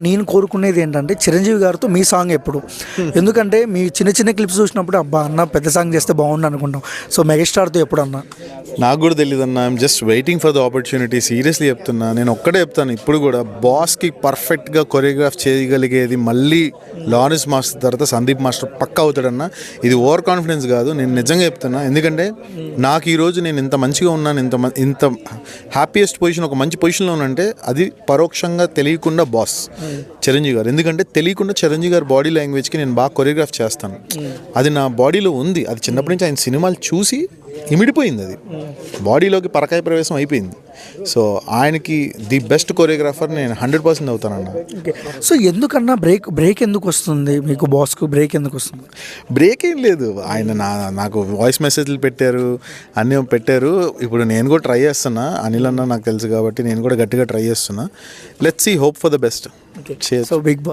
నేను కోరుకునేది ఏంటంటే చిరంజీవి గారితో మీ సాంగ్ ఎప్పుడు. ఎందుకంటే మీ చిన్న చిన్న క్లిప్స్ చూసినప్పుడు అబ్బా అన్న పెద్ద సాంగ్ చేస్తే బాగుండు అనుకుంటాం. సో మెగాస్టార్తో ఎప్పుడు అన్న నాకు కూడా తెలియదు అన్న. I'm just waiting for the opportunity seriously చెప్తున్నా. నేను ఒక్కడే చెప్తాను. ఇప్పుడు కూడా బాస్కి పర్ఫెక్ట్గా కొరియోగ్రాఫ్ చేయగలిగేది మళ్ళీ లారెన్స్ మాస్టర్ తర్వాత సందీప్ మాస్టర్ పక్క అవుతాడన్న. ఇది ఓవర్ కాన్ఫిడెన్స్ కాదు. నేను నిజంగా చెప్తున్నా. ఎందుకంటే నాకు ఈరోజు నేను ఇంత మంచిగా ఉన్నాను ఇంత ఇంత హ్యాపీయెస్ట్ పొజిషన్ ఒక మంచి పొజిషన్లో ఉన్నానంటే అది పరోక్షంగా తెలియకుండా బాస్ చిరంజీవి గారు. ఎందుకంటే తెలియకుండా చిరంజీవి గారి బాడీ లాంగ్వేజ్కి నేను బాగా కొరియోగ్రాఫ్ చేస్తాను. అది నా బాడీలో ఉంది. అది చిన్నప్పటి నుంచి ఆయన సినిమాలు చూసి ఇమిడిపోయింది అది. బాడీలోకి పరకాయ ప్రవేశం అయిపోయింది. సో ఆయనకి ది బెస్ట్ కొరియోగ్రాఫర్ నేను హండ్రెడ్ పర్సెంట్ అవుతానన్న. సో ఎందుకన్నా బ్రేక్ బ్రేక్ ఎందుకు వస్తుంది? మీకు బాస్కు బ్రేక్ ఎందుకు వస్తుంది? బ్రేక్ ఏం లేదు. ఆయన నా నాకు వాయిస్ మెసేజ్లు పెట్టారు అన్నీ పెట్టారు. ఇప్పుడు నేను కూడా ట్రై చేస్తున్నా. అనిల్ అన్న నాకు తెలుసు కాబట్టి నేను కూడా గట్టిగా ట్రై చేస్తున్నా. Let's see hope for the best so Bigg Boss